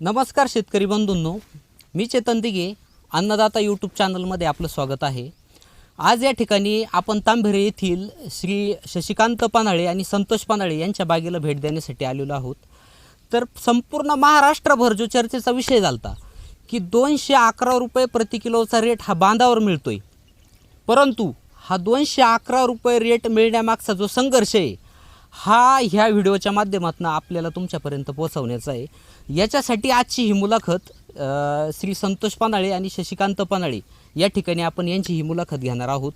नमस्कार शेतकरी बंधूंनो मी चेतन दिघे अन्नदाता यूट्यूब चॅनलमध्ये आपलं स्वागत आहे. आज या ठिकाणी आपण तांभेरे येथील श्री शशिकांत पानाळे आणि संतोष पानाळे यांच्या बागेला भेट देण्यासाठी आलेलो आहोत. तर संपूर्ण महाराष्ट्रभर जो चर्चेचा विषय झाला की दोनशे अकरा रुपये प्रति किलोचा रेट हा बांधावर मिळतोय. परंतु हा दोनशे अकरा रुपये रेट मिळण्यामागचा जो संघर्ष आहे हा ह्या व्हिडिओच्या माध्यमातून आपल्याला तुमच्यापर्यंत पोहोचवण्याचा आहे. याच्यासाठी आजची ही मुलाखत श्री संतोष पानाळे आणि शशिकांत पानाळे या ठिकाणी आपण यांची ही मुलाखत घेणार आहोत.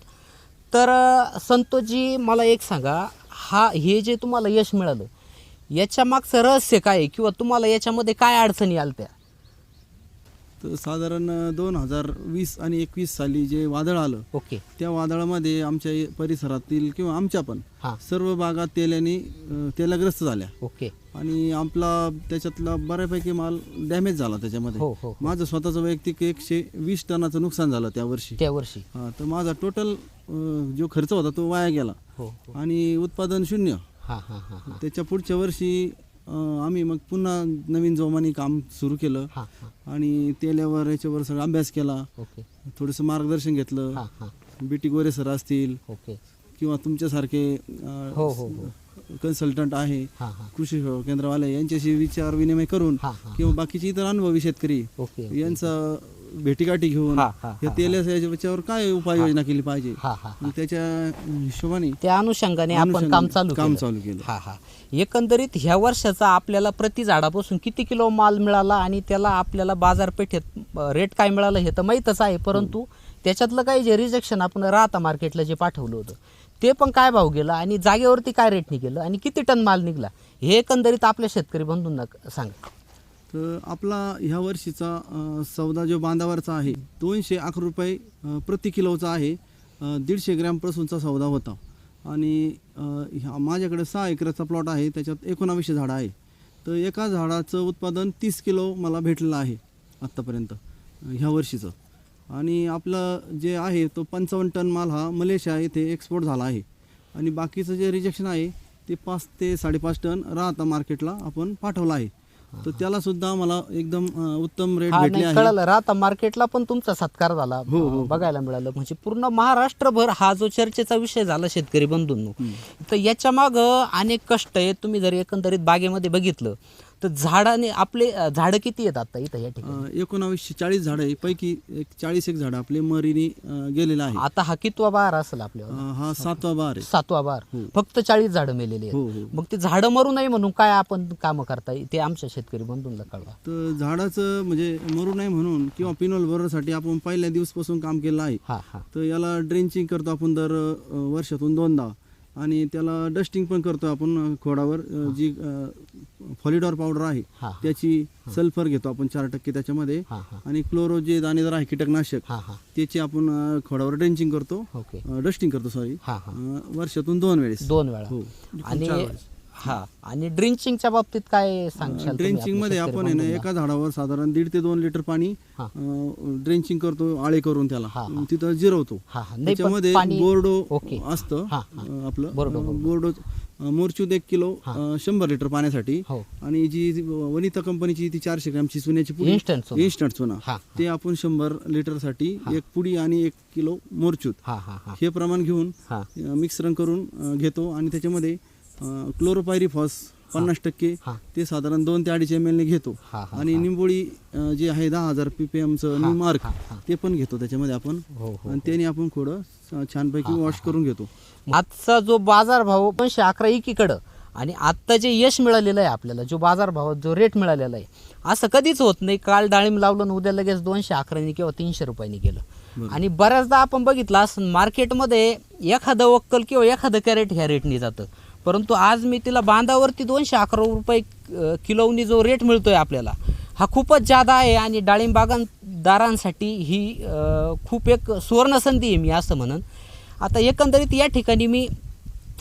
तर संतोषजी मला एक सांगा हा हे जे तुम्हाला यश मिळालं याच्या मागचं रहस्य काय आहे? किंवा तुम्हाला याच्यामध्ये काय अडचणी आल्या त्या तर साधारण दोन हजार वीस आणि एकवीस साली जे वादळ आलं ओके. त्या वादळामध्ये आमच्या परिसरातील किंवा आमच्या पण हां. सर्व बागा तेल्याने अं, तेलाग्रस्त झाल्या. ओके. आणि आपला त्याच्यातला बऱ्यापैकी माल डॅमेज झाला त्याच्यामध्ये. हो हो माझं स्वतःचं वैयक्तिक एकशे वीस टनाचं नुकसान झालं त्या वर्षी. त्या वर्षी. हा तर माझा टोटल जो खर्च होता तो वाया गेला. हो हो. आणि उत्पादन शून्य. हां हां हां हां. त्याच्या पुढच्या वर्षी अं, आम्ही मग पुन्हा नवीन जोमाने काम सुरू केलं. हां हां. आणि तेल्यावर याच्यावर सगळा अभ्यास केला. ओके. थोडंसं मार्गदर्शन घेतलं. हां हां. बीटी गोरे सर असतील. ओके. किंवा तुमच्यासारखे हो हो हो. कन्सल्टंट आहे. हां हां. कृषी सेवा केंद्रवाले यांच्याशी विचार विनिमय करून हां हां. किंवा बाकीचे इतर अनुभवी शेतकरी ओके. यांचा भेटीगाठी घेऊन हां हां या तेलाच्या याच्यावर काय उपाययोजना केली पाहिजे? हां हां मग त्याच्या हिशोबाने त्या अनुषंगाने आपण अनुषंगाने काम चालू काम केलं. चालू केलं. हा हा. एकंदरीत ह्या वर्षाचा आपल्याला प्रति झाडापासून किती किलो माल मिळाला आणि त्याला आपल्याला बाजारपेठेत रेट काय मिळालं हे तर माहीतच आहे परंतु त्याच्यातलं काही जे रिजेक्शन आपण राहता मार्केटला जे पाठवलं होतं ते पण काय भाव गेलं आणि जागेवरती काय रेट निघेलं आणि किती टन माल निघला हे एकंदरीत आपल्या शेतकरी बंधूंना सांगा. तर आपला ह्या वर्षीचा सौदा जो बांधावरचा आहे दोनशे अकरा रुपये प्रति किलोचा आहे दीडशे ग्रॅमपासूनचा सौदा होता. आणि ह्या माझ्याकडे सहा एकराचा प्लॉट आहे त्याच्यात एकोणावीसशे झाडं आहे. तर एका झाडाचं उत्पादन तीस किलो मला भेटलेलं आहे आत्तापर्यंत ह्या वर्षीचं. आणि आपलं जे आहे तो पंचावन्न टन माल हा मलेशिया येथे एक्सपोर्ट झाला आहे. आणि बाकीचं जे रिजेक्शन आहे ते पाच ते साडेपाच टन राहता मार्केटला आपण पाठवलं आहे. तर त्याला सुद्धा मला एकदम अं, उत्तम रेट हा भेटले नाही आहे. कळालं. राहता मार्केटला पण तुमचा सत्कार झाला हो, हो. बघायला मिळालं. म्हणजे पूर्ण महाराष्ट्रभर हा जो चर्चेचा विषय झाला शेतकरी बंधूंनो तर याच्या माग अनेक कष्ट आहेत. तुम्ही जर एकंदरीत बागेमध्ये बघितलं तर झाडाने आपले झाडं किती आहेत आता इथं या ठिकाणी? एकोणावीसशे चाळीस झाडं आहे. पैकी एक चाळीस एक झाडं आपले मरीने गेलेलं आहे. आता हा कितवा बार असेल आपल्यावर? अं, हा सातवा बार आहे. सातवा बार. हो. फक्त चाळीस झाडं मेलेली हो आहेत. हो मग ते झाडं मरू नये म्हणून काय आपण काम करता ते आमच्या शेतकरी बंधूंना कळवा. तर झाडाचं म्हणजे मरू नये म्हणून किंवा पिनोल बरोबरसाठी आपण पहिल्या दिवसपासून काम केलं आहे. हा हा. तर याला ड्रेंचिंग करतो आपण दर अं, वर्षातून दोनदा. आणि त्याला डस्टिंग पण करतो आपण खोडावर जी फॉलिडॉर पावडर आहे त्याची सल्फर घेतो आपण चार टक्के त्याच्यामध्ये. आणि क्लोरो जे दाणेदार आहे कीटकनाशक त्याची आपण खोडावर ड्रेंचिंग करतो. डस्टिंग करतो सॉरी वर्षातून दोन वेळेस. दोन वेळा. हो. आणि हा. आणि ड्रिंचिंगच्या बाबतीत काय सांगशाल ड्रेंचिंगमध्ये आपण आहे ना एका झाडावर साधारण दीड ते दोन लिटर पाणी हा. ड्रेंचिंग करतो आळे करून त्याला. हा. तिथं जिरवतो. हा हा. नाही पण त्याच्यामध्ये पाणी बोर्डो ओके. असतं हा, हा. अं, आपलं. बोर्डो, बोर्डो. मोरचूद एक किलो अं, शंभर लिटर पाण्यासाठी. हो. आणि जी वनिता कंपनीची ती चारशे ग्रॅमची चुन्याची पुडी इन्स्टंट इन्स्टंट चुना हा ते आपण शंभर लिटरसाठी एक पुडी आणि एक किलो मोरचूत हा हा हा. हे प्रमाण घेऊन हा. करून अं, घेतो. आणि त्याच्यामध्ये क्लोरोपायरिफॉस पन्नास टक्के हा. ते साधारण दोन ते अडीच एम ने घेतो. हा हा आणि निंबोळी जे आहे दहा हजार पीपीएमचं निमार्क हा, हा. ते पण घेतो त्याच्यामध्ये आपण. हो हो आणि त्याने आपण थोडं छानपैकी वॉश करून घेतो. आजचा जो बाजारभाव दोनशे अकरा एकीकडं आणि आत्ता जे यश मिळालेलं आहे आपल्याला जो बाजारभावात जो रेट मिळालेला आहे असं कधीच होत नाही. काल डाळिंब लावलं आणि उद्या लगेच दोनशे अकरानी किंवा तीनशे रुपयांनी गेलं. आणि बऱ्याचदा आपण बघितलं असं मार्केटमध्ये एखादं वक्कल किंवा एखादं कॅरेट ह्या रेटनी जातं. परंतु आज मी तिला बांधावरती दोनशे अकरा रुपये किलोनी जो रेट मिळतोय आपल्याला हा खूपच जादा आहे आणि डाळिंब बागानदारांसाठी ही खूप एक सुवर्ण संधी आहे मी असं म्हणन. आता एकंदरीत या ठिकाणी मी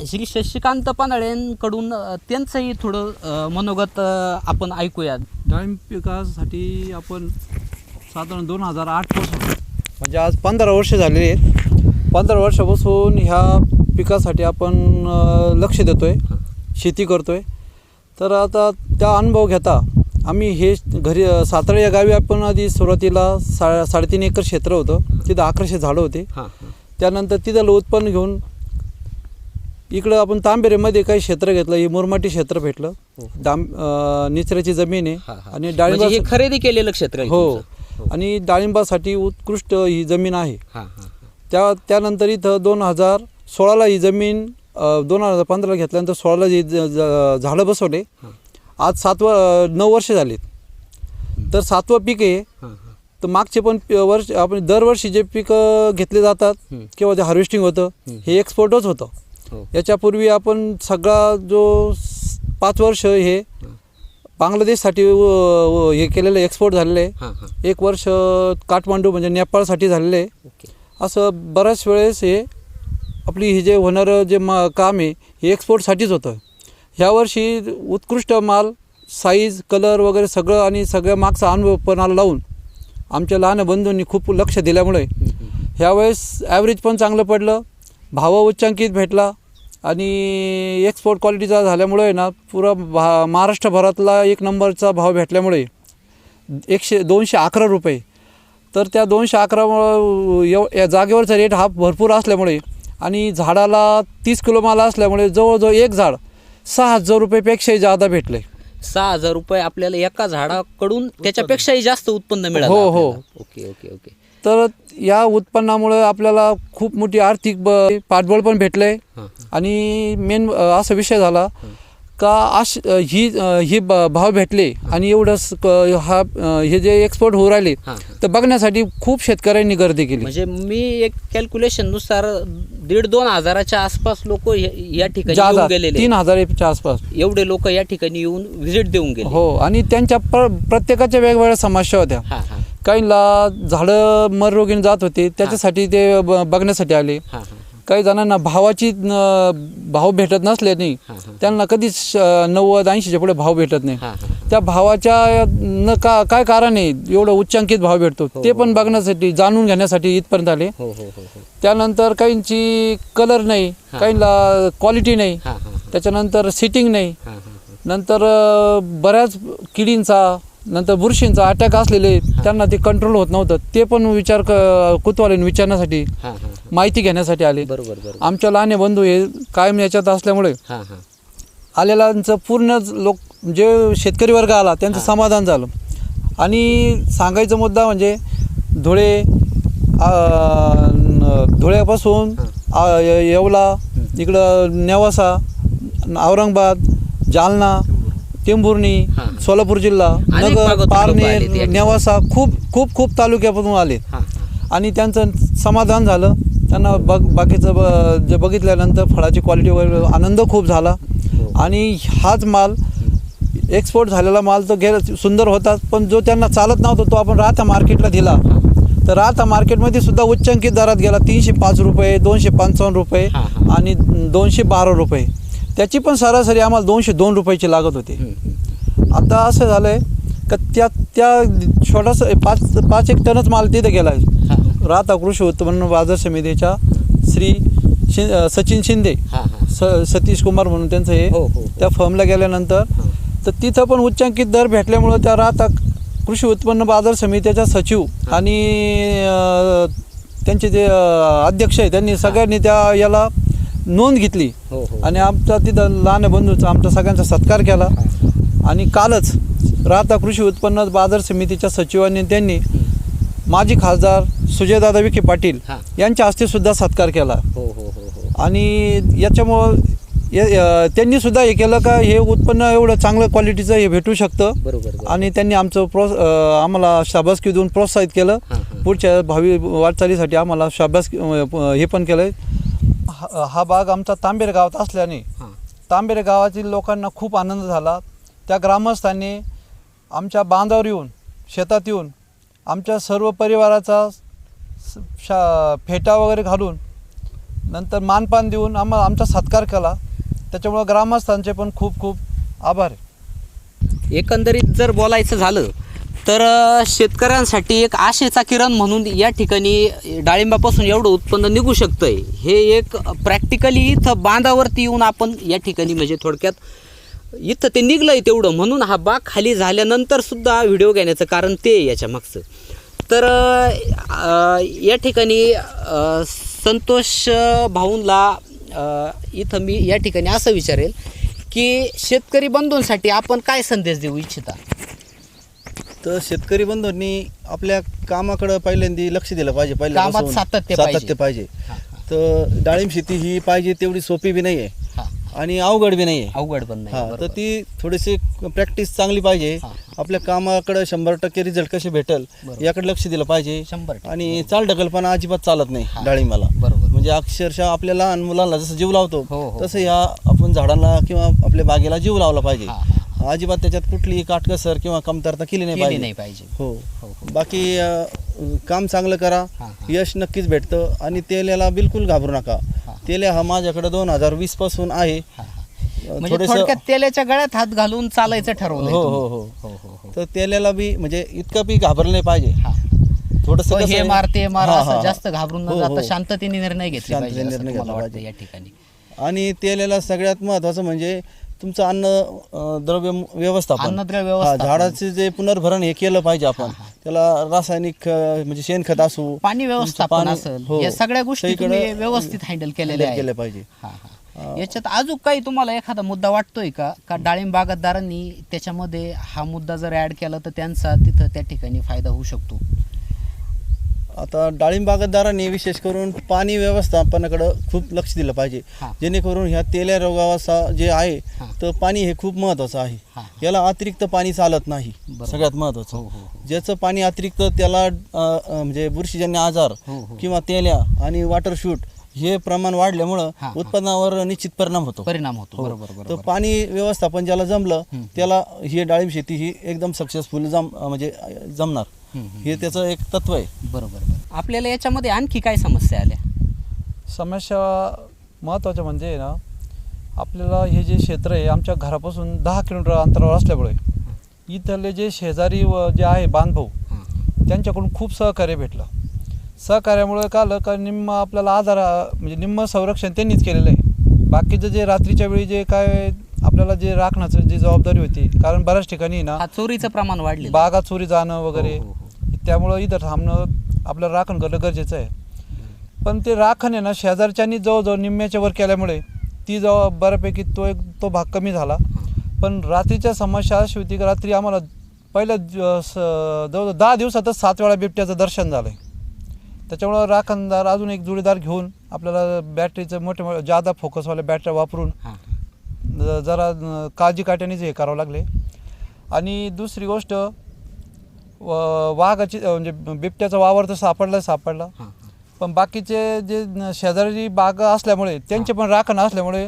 श्री शशिकांत पानाळेंकडून अ, त्यांचंही थोडं मनोगत आपण ऐकूया डाळिंब पिकासाठी आपण साधारण दोन हजार आठपासून म्हणजे आज पंधरा वर्ष झालेली आहेत. पंधरा वर्षापासून ह्या पिकासाठी आपण लक्ष देतोय शेती करतोय. तर आता त्या अनुभव घेता आम्ही हे घरी सातारा या गावी आपण आधी सुरुवातीला सा साडेतीन एकर क्षेत्र होतं. तिथं अकराशे झाडं होते. हां हां. त्यानंतर तिथं उत्पन्न घेऊन इकडं आपण तांबेरेमध्ये काही क्षेत्र घेतलं. हे मुरमाटी क्षेत्र भेटलं. डाम अं, निचऱ्याची जमीन आहे. हां, हां. आणि म्हणजे डाळिंबा हे खरेदी केलेलं क्षेत्र आहे हो. तुमचं? आणि डाळिंबासाठी उत्कृष्ट ही जमीन आहे. हां हां. त्या त्यानंतर इथं दोन हजार सोळाला ही जमीन दोन हजार पंधराला घेतल्यानंतर सोळाला जी झाडं बसवले. आज सातवं नऊ वर्ष झालीत. तर सातवं पीक आहे. तर मागचे पण वर्ष आपण दरवर्षी जे पिकं घेतले जातात. किंवा जे हार्वेस्टिंग होतं हे एक्सपोर्टच होतं. हो. याच्यापूर्वी आपण सगळा जो पाच वर्ष हे बांगलादेशसाठी हे केलेलं एक्सपोर्ट झालेलं आहे. एक वर्ष काठमांडू म्हणजे नेपाळसाठी झालेलं आहे. असं बऱ्याच वेळेस हे आपली हे जे होणारं जे मा काम आहे हे एक्सपोर्टसाठीच होतं. ह्यावर्षी उत्कृष्ट माल साईज कलर वगैरे सगळं आणि सगळ्या मागचा अनुभवपणाला लावून आमच्या लहान बंधूंनी खूप लक्ष दिल्यामुळे ह्यावेळेस ॲव्हरेज पण चांगलं पडलं भाव उच्चांकित भेटला आणि एक्सपोर्ट क्वालिटीचा झाल्यामुळे ना पुरा भा महाराष्ट्रभरातला एक नंबरचा भाव भेटल्यामुळे एकशे दोनशे अकरा रुपये. तर त्या दोनशे अकरा एव या जागेवरचा रेट हा भरपूर असल्यामुळे आणि झाडाला तीस किलो माल असल्यामुळे जवळजवळ एक झाड सहा हजार रुपयेपेक्षाही जादा भेटले. सहा हजार रुपये आपल्याला एका झाडाकडून त्याच्यापेक्षाही जास्त उत्पन्न मिळालं हो, हो. Okay okay okay. तर या उत्पन्नामुळे आपल्याला खूप मोठी आर्थिक ब पाठबळ पण भेटलं आणि मेन असा विषय झाला का अश ही ही भाव भेटले आणि एवढं हा हे जे एक्सपोर्ट होऊ राहिले तर बघण्यासाठी खूप शेतकऱ्यांनी गर्दी केली. म्हणजे मी एक कॅल्क्युलेशननुसार दीड दोन हजाराच्या आसपास लोक या ठिकाणी गेलेले. तीन हजाराच्या आसपास. एवढे लोक या ठिकाणी येऊन व्हिजिट देऊन गेले. हो आणि त्यांच्या प्र प्रत्येकाच्या वेगवेगळ्या समस्या होत्या. काहींना झाडं मररोगीने जात होते त्याच्यासाठी ते बघण्यासाठी आले. काही जणांना भावाची न- भाव भेटत नसल्याने हां, हां. त्यांना कधीच अं, नव्वद ऐंशीच्या पुढे भाव भेटत नाही. हां हां. त्या भावाच्या न का काय कारण आहे? एवढं उच्चांकित भाव भेटतो. ते पण बघण्यासाठी जाणून घेण्यासाठी इथपर्यंत आले. हो हो हो हो. त्यानंतर काहींची कलर नाही काहींना क्वालिटी नाही. हां हां त्याच्यानंतर सिटिंग नाही. हां हां. नंतर अं, बऱ्याच किडींचा नंतर बुरशींचा अटॅक असलेले त्यांना ते कंट्रोल होत नव्हतं. ते पण विचार क- कुतवालीने विचारण्यासाठी हां हां माहिती घेण्यासाठी आले. बरोबर बरोबर. आमच्या लहान बंधू हे कायम याच्यात असल्यामुळे हां हां. आलेल्यांचं पूर्ण लोक जे शेतकरी वर्ग आला त्यांचं समाधान झालं. आणि सांगायचा मुद्दा म्हणजे धुळे धुळ्यापासून येवला इकडं नेवासा औरंगाबाद जालना टेंभुर्णी हां. सोलापूर जिल्हा अनेक नगर भागातून लोकं आलेत या पारनेर ठिकाणी. नेवासा खूप खूप खूप तालुक्यापासून आले हां. हां आणि त्यांचं समाधान झालं. त्यांना बघ बाकीचं ब जे बघितल्यानंतर फळाची क्वालिटी वगैरे आनंद खूप झाला. आणि हाच माल एक्सपोर्ट झालेला माल तर गेला सुंदर होता पण जो त्यांना चालत नव्हता तो आपण राहता मार्केटला दिला. तर राहता मार्केटमध्ये सुद्धा उच्चांकित दरात गेला तीनशे पाच रुपये दोनशे पंचावन्न रुपये हां, हां. आणि दोनशे बारा रुपये. त्याची पण सरासरी आम्हाला दोनशे दोन रुपयाची लागत होती. आता असं झालं आहे का त्या त्या छोटासा पाच पाच एक टनच माल तिथं गेला आहे हां. राहता कृषी उत्पन्न बाजार समितीच्या श्री शि सचिन शिंदे हां हां. स सतीश कुमार म्हणून त्यांचं हे हो, हो. त्या फर्मला गेल्यानंतर तर तिथं पण उच्चांकित दर भेटल्यामुळं त्या राहता कृषी उत्पन्न बाजार समितीच्या सचिव आणि त्यांचे जे अध्यक्ष आहे त्यांनी सगळ्यांनी त्या याला नोंद घेतली. हो हो. आणि आमचा तिथं लहान बंधूचा आमचा सगळ्यांचा सत्कार केला. आणि कालच राहता कृषी उत्पन्न बाजार समितीच्या सचिवांनी त्यांनी माजी खासदार सुजयदादा विखे पाटील हां. यांच्या हस्ते सुद्धा सत्कार केला. हो हो हो हो. आणि याच्यामुळं या- या- त्यांनी सुद्धा हे केलं का हे उत्पन्न एवढं चांगलं क्वालिटीचं हे भेटू शकतं. बरोबर बरोबर. आणि त्यांनी आमचं प्रो अं, आम्हाला शाबासकी देऊन प्रोत्साहित केलं. हां, हां. पुढच्या भावी वाटचालीसाठी आम्हाला शाबासकी हे पण केलं हा हा भाग आमचा तांबेर गावात असल्याने तांबेरे गावातील लोकांना खूप आनंद झाला. त्या ग्रामस्थांनी आमच्या बांधावर येऊन शेतात येऊन आमच्या सर्व परिवाराचा शा फेटा वगैरे घालून नंतर मानपान देऊन आम्हाला आमचा सत्कार केला. त्याच्यामुळं ग्रामस्थांचे पण खूप खूप आभार आहे. एकंदरीत जर बोलायचं झालं तर शेतकऱ्यांसाठी एक आशेचा किरण म्हणून या ठिकाणी डाळिंबापासून एवढं उत्पन्न निघू शकतंय. हे एक प्रॅक्टिकली इथं बांधावरती येऊन आपण या ठिकाणी म्हणजे थोडक्यात इथं ते निघलंय तेवढं म्हणून हा बाग खाली झाल्यानंतर सुद्धा व्हिडिओ घेण्याचं कारण ते याच्या मागचं. तर या ठिकाणी संतोष भाऊंला इथं मी या ठिकाणी असं विचारेल की शेतकरी बंधूंसाठी आपण काय संदेश देऊ इच्छिता? तर शेतकरी बंधूंनी आपल्या कामाकडं पहिल्यांदा लक्ष दिलं पाहिजे कामात पहिल्यापासून सातत्य पाहिजे. सातत्य पाहिजे तर डाळिंब शेती ही पाहिजे तेवढी सोपी बी नाही आहे हा आणि अवघड बी नाही आहे अवघड पण नाही तर बरोबर. ती थोडीशी प्रॅक्टिस चांगली पाहिजे हा, आपल्या कामाकडे शंभर टक्के रिझल्ट कसे भेटल बरोबर. याकडे लक्ष दिलं पाहिजे शंभर टक्के. आणि चाल ढकलपणा अजिबात चालत हा. नाही डाळिंबाला बरोबर. म्हणजे अक्षरशः आपल्या लहान मुलांना जसं जीव लावतो हो, हो. तसं या आपण झाडांना किंवा आपल्या बागेला जीव लावला पाहिजे हा, हा, अजिबात त्याच्यात कुठली काटकसर किंवा कमतरता केली नाही केली पाहिजे. नाही पाहिजे. हो. हो, हो. बाकी अ, काम चांगलं करा. हा, हा. यश नक्कीच भेटतं. आणि तेल्याला बिलकुल घाबरू नका. हा. तेल्या हा माझ्याकडे दोन हजार वीसपासून आहे. हा, हा. म्हणजे थोडंसं- थोडक्यात तेलाच्या गळ्यात हात घालून चालायचं ठरवलं हो हो हो हो तर तेल्याला बी म्हणजे इतकं बी घाबरलं नाही पाहिजे. थोडस हे मार ते मार असं जास्त घाबरून न जाता शांततेने निर्णय घेतले शांततेने पाहिजे असं निर्णय तुम्हाला घेतला वाटतं पाहिजे. या ठिकाणी? आणि तेल्याला सगळ्यात महत्वाचं म्हणजे तुमचं अन्न द्रव्य व्यवस्थापन अन्नद्रव्य हा, व्यवस्थापन. झाडाचे जे पुनर्भरण हे केलं पाहिजे आपण त्याला रासायनिक अ, म्हणजे शेणखत असू पाणी व्यवस्थापन पाणी- असेल हो. या सगळ्या गोष्टी सगळीकडे तुम्ही व्यवस्थित हँडल केलेल्या आहेत केलं पाहिजे हा, हा. याच्यात अजून काही तुम्हाला एखादा मुद्दा वाटतोय का का डाळिंब बागायतदारांनी त्याच्यामध्ये हा मुद्दा जर ऍड केला तर त्यांचा तिथं त्या ठिकाणी फायदा होऊ शकतो आता डाळिंब बागायतदारांनी विशेष करून पाणी व्यवस्थापनाकडे खूप लक्ष दिलं पाहिजे हा. जेणेकरून ह्या तेल्या रोगाचा जे आहे हा. तर पाणी हे खूप महत्वाचं आहे हा. याला अतिरिक्त पाणी चालत नाही बरोबर. सगळ्यात हो, महत्वाचं हो, हो. ज्याचं पाणी अतिरिक्त त्याला अ, अ, म्हणजे बुरशीजन्य आजार हो, हो. किंवा तेल्या आणि वॉटर शूट हे प्रमाण वाढल्यामुळं हा, हा. उत्पन्नावर निश्चित परिणाम होतो परिणाम होतो हो. बरोबर तर बरोबर पाणी व्यवस्थापन ज्याला जमलं. त्याला ही डाळिंब शेती ही एकदम सक्सेसफुल जम म्हणजे जमणार. हे त्याचं एक तत्व आहे. बरोबर बरोबर. आपल्याला याच्यामध्ये आणखी काय समस्या आल्या? समस्या महत्त्वाच्या म्हणजे ना आपल्याला हे जे क्षेत्र आहे आमच्या घरापासून दहा किलोमीटर अंतरावर असल्यामुळे इथले जे शेजारी व जे आहे बांधभाऊ हा. त्यांच्याकडून खूप सहकार्य भेटलं. सहकार्यामुळे काय आलं का निम्म आपल्याला आधार म्हणजे निम्म संरक्षण त्यांनीच केलेलं आहे. बाकीचं जे रात्रीच्या वेळी जे काय आपल्याला जे राखण्याचं जी जबाबदारी होती कारण बऱ्याच ठिकाणी ना हा चोरीचं प्रमाण वाढले बागा चोरी जाणं वगैरे हो, हो, त्यामुळं इथं थांबणं आपल्याला राखण करणं गरजेचं आहे. पण ते राखण आहे ना शेजारच्यांनी जवळजवळ निम्म्याच्या वर केल्यामुळे ती जवळ बऱ्यापैकी तो एक तो भाग कमी झाला. पण रात्रीच्या समस्या अशी होती की रात्री आम्हाला पहिल्या जवळजवळ दहा दिवसातच सात वेळा बिबट्याचं दर्शन झालं आहे त्याच्यामुळं राखणदार अजून एक जोडीदार घेऊन आपल्याला बॅटरीचं मोठे मोठे जादा फोकसवाल्या बॅटऱ्या वापरून जरा काळजी काट्यानेच हे करावं लागले. आणि दुसरी गोष्ट वाघाची म्हणजे बिबट्याचा वावर तर सापडला सापडला पण बाकीचे जे शेजारी बाग असल्यामुळे त्यांचे पण राखण असल्यामुळे.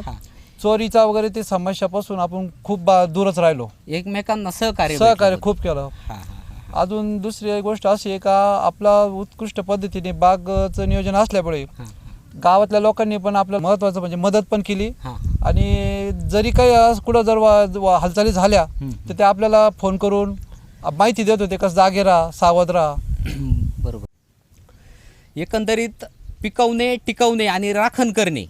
चोरीचा वगैरे ते समस्यापासून आपण खूप बा दूरच राहिलो एकमेकांना सहकार्य सहकार्य खूप केलं. अजून दुसरी एक गोष्ट अशी आहे का आपला उत्कृष्ट पद्धतीने बागचं नियोजन असल्यामुळे गावातल्या लोकांनी पण आपलं महत्त्वाचं म्हणजे मदत पण केली. आणि जरी काही कुठं जर हालचाली झाल्या. तर ते आपल्याला फोन करून माहिती देत होते कसं जागे राहा सावध राहा. बरोबर. एकंदरीत पिकवणे टिकवणे आणि राखण करणे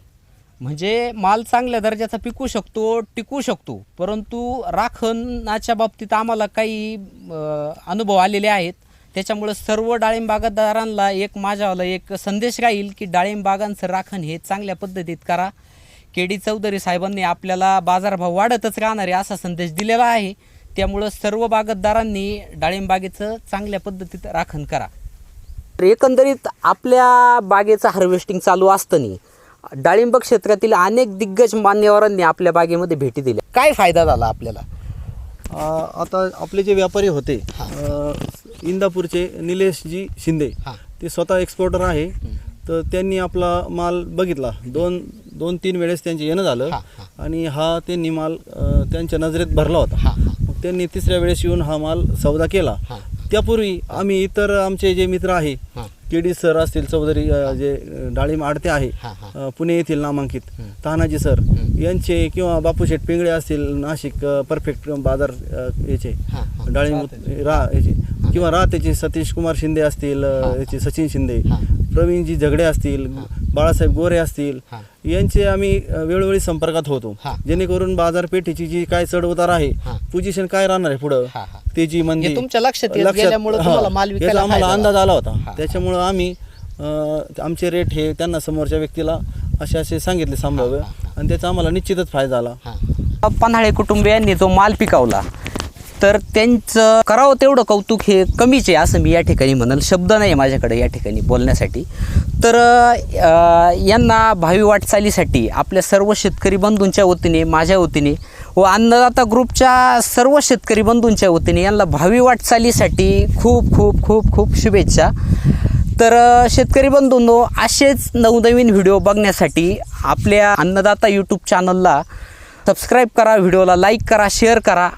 म्हणजे माल चांगल्या दर्जाचा पिकू शकतो टिकू शकतो. परंतु राखणाच्या बाबतीत आम्हाला काही अनुभव आलेले आहेत. त्याच्यामुळं सर्व डाळिंबागदारांना एक माझ्यावाला एक संदेश राहील की डाळिंबागांचं राखण हे चांगल्या पद्धतीत करा. के डी चौधरी साहेबांनी आपल्याला बाजारभाव वाढतच राहणार आहे असा संदेश दिलेला आहे. त्यामुळं सर्व बागायतदारांनी डाळिंब बागेचं चांगल्या पद्धतीत राखण करा. तर एकंदरीत आपल्या बागेचं हार्वेस्टिंग चालू असताना डाळिंब क्षेत्रातील अनेक दिग्गज मान्यवरांनी आपल्या बागेमध्ये भेटी दिल्या. काय फायदा झाला आपल्याला? आता आपले जे व्यापारी होते अ, इंदापूरचे निलेशजी शिंदे हा. ते स्वतः एक्सपोर्टर आहे. तर त्यांनी आपला माल बघितला. दोन दोन तीन वेळेस त्यांचे येणं झालं आणि हा त्यांनी माल त्यांच्या नजरेत भरला होता. हा, त्यांनी तिसऱ्या वेळेस येऊन हा माल सौदा केला हा. त्यापूर्वी आम्ही इतर आमचे जे मित्र आहे हा. के डी सर असतील चौधरी अ, जे डाळिंब आडते आहे हा, हा. अ, पुणे येथील नामांकित तानाजी सर यांचे किंवा बापूशेठ पिंगळे असतील नाशिक अ, परफेक्ट बाजार अ, याचे हा, हा. डाळिंब रा याचे किंवा राहतेचे सतीश कुमार शिंदे असतील अ, याचे सचिन शिंदे प्रवीणजी झगडे असतील बाळासाहेब गोरे असतील हा. यांचे आम्ही वेळोवेळी संपर्कात होतो हा. जेणेकरून बाजारपेठेची जी काय चढ उतार आहे हा. पोझिशन काय राहणार आहे पुढं हा, हा. तेजी मंदी हे तुमच्या लक्षात येत गेल्यामुळं हा. तुम्हाला माल विकायला आम्हाला फायदा अंदाज. आला होता हा. त्याच्यामुळं आम्ही अ, आमचे रेट हे त्यांना समोरच्या व्यक्तीला असे असे सांगितले संभाव्य आणि त्याचा आम्हाला निश्चितच फायदा झाला पन्हाळे कुटुंबियांनी जो माल पिकवला तर त्यांचं करावं तेवढं कौतुक हे कमीच आहे असं मी या ठिकाणी म्हणाल. शब्द नाही माझ्याकडे या ठिकाणी बोलण्यासाठी. तर यांना भावी वाटचालीसाठी आपल्या सर्व शेतकरी बंधूंच्या वतीने माझ्या वतीने व अन्नदाता ग्रुपच्या सर्व शेतकरी बंधूंच्या वतीने यांना भावी वाटचालीसाठी खूप खूप खूप खूप शुभेच्छा. तर शेतकरी बंधूंनो असेच नवनवीन व्हिडिओ बघण्यासाठी आपल्या अन्नदाता यूट्यूब चॅनलला सबस्क्राईब करा व्हिडिओला लाईक करा शेअर करा.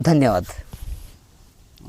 धन्यवाद.